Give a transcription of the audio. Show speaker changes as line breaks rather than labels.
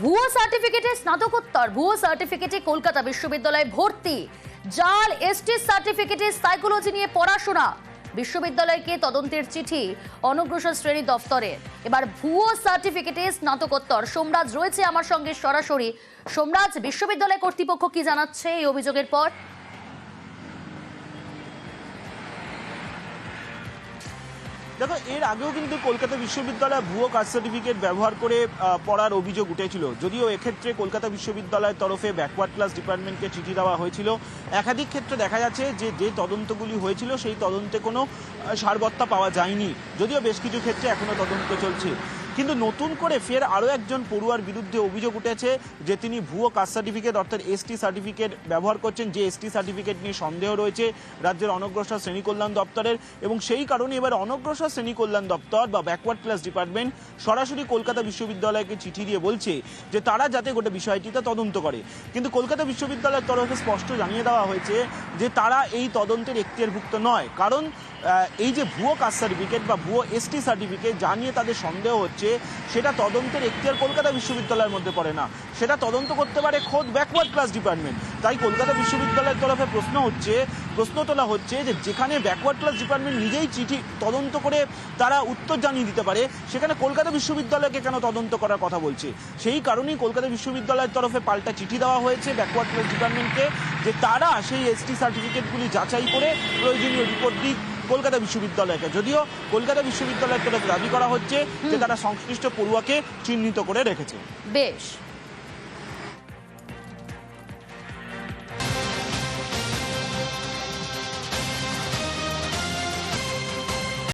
ভুয়ো সার্টিফিকেটে স্নাতকোত্তর, ভুয়ো সার্টিফিকেটে কলকাতা বিশ্ববিদ্যালয়ে ভর্তি। জাল, এসটি সার্টিফিকেটে সাইকোলজি নিয়ে পড়াশোনা। বিশ্ববিদ্যালয়কে তদন্তের চিঠি, অনগ্রসর শ্রেণি দফতরে। এবার ভুয়ো সার্টিফিকেটে স্নাতকোত্তর। সোমরাজ রয়েছে আমার সঙ্গে সরাসরি। সোমরাজ, বিশ্ববিদ্যালয় কর্তৃপক্ষ কি জানাচ্ছে এই অভিযোগের পর?
দেখো, এর আগেও কিন্তু কলকাতা বিশ্ববিদ্যালয় ভুয়ো কাস্ট সার্টিফিকেট ব্যবহার করে পড়ার অভিযোগ উঠেছিল। যদিও এক্ষেত্রে কলকাতা বিশ্ববিদ্যালয়ের তরফে ব্যাকওয়ার্ড ক্লাস ডিপার্টমেন্টকে চিঠি দেওয়া হয়েছিল। একাধিক ক্ষেত্রে দেখা যাচ্ছে যে যে তদন্তগুলি হয়েছিল, সেই তদন্তে কোনো সারবত্তা পাওয়া যায়নি। যদিও বেশ কিছু ক্ষেত্রে এখনও তদন্ত চলছে। কিন্তু নতুন করে ফের আরও একজন পড়ুয়ার বিরুদ্ধে অভিযোগ উঠেছে যে তিনি ভুয়ো কাস্ট সার্টিফিকেট অর্থাৎ এসটি সার্টিফিকেট ব্যবহার করছেন, যে এসটি সার্টিফিকেট নিয়ে সন্দেহ রয়েছে রাজ্যের অনগ্রসর শ্রেণি কল্যাণ দপ্তরের এবং সেই কারণে এবার অনগ্রসর শ্রেণি কল্যাণ দপ্তর বা ব্যাকওয়ার্ড ক্লাস ডিপার্টমেন্ট সরাসরি কলকাতা বিশ্ববিদ্যালয়কে চিঠি দিয়ে বলছে যে তারা যাতে গোটা বিষয়টিতে তদন্ত করে। কিন্তু কলকাতা বিশ্ববিদ্যালয়ের তরফে স্পষ্ট জানিয়ে দেওয়া হয়েছে যে তারা এই তদন্তের এখতিয়ারভুক্ত নয়। কারণ এই যে ভুয়ো কাস্ট সার্টিফিকেট বা ভুয়ো এসটি সার্টিফিকেট যা নিয়ে তাদের সন্দেহ হচ্ছে, সেটা তদন্তের এখতিয়ার কলকাতা বিশ্ববিদ্যালয়ের মধ্যে পড়ে না। সেটা তদন্ত করতে পারে খোদ ব্যাকওয়ার্ড ক্লাস ডিপার্টমেন্ট তাই কলকাতা বিশ্ববিদ্যালয়ের তরফে প্রশ্ন হচ্ছে, প্রশ্ন তোলা হচ্ছে যে যেখানে ব্যাকওয়ার্ড ক্লাস ডিপার্টমেন্ট নিজেই চিঠি তদন্ত করে তারা উত্তর জানিয়ে দিতে পারে, সেখানে কলকাতা বিশ্ববিদ্যালয়কে কেন তদন্ত করার কথা বলছে? সেই কারণেই কলকাতা বিশ্ববিদ্যালয়ের তরফে পাল্টা চিঠি দেওয়া হয়েছে ব্যাকওয়ার্ড ক্লাস ডিপার্টমেন্টকে যে তারা সেই এসটি সার্টিফিকেটগুলি যাচাই করে প্রয়োজনীয় রিপোর্ট কলকাতা বিশ্ববিদ্যালয়কে। যদিও কলকাতা বিশ্ববিদ্যালয়ের তরফে দাবি করা হচ্ছে যে তারা সংশ্লিষ্ট পড়ুয়াকে চিহ্নিত করে রেখেছে।
বেশ।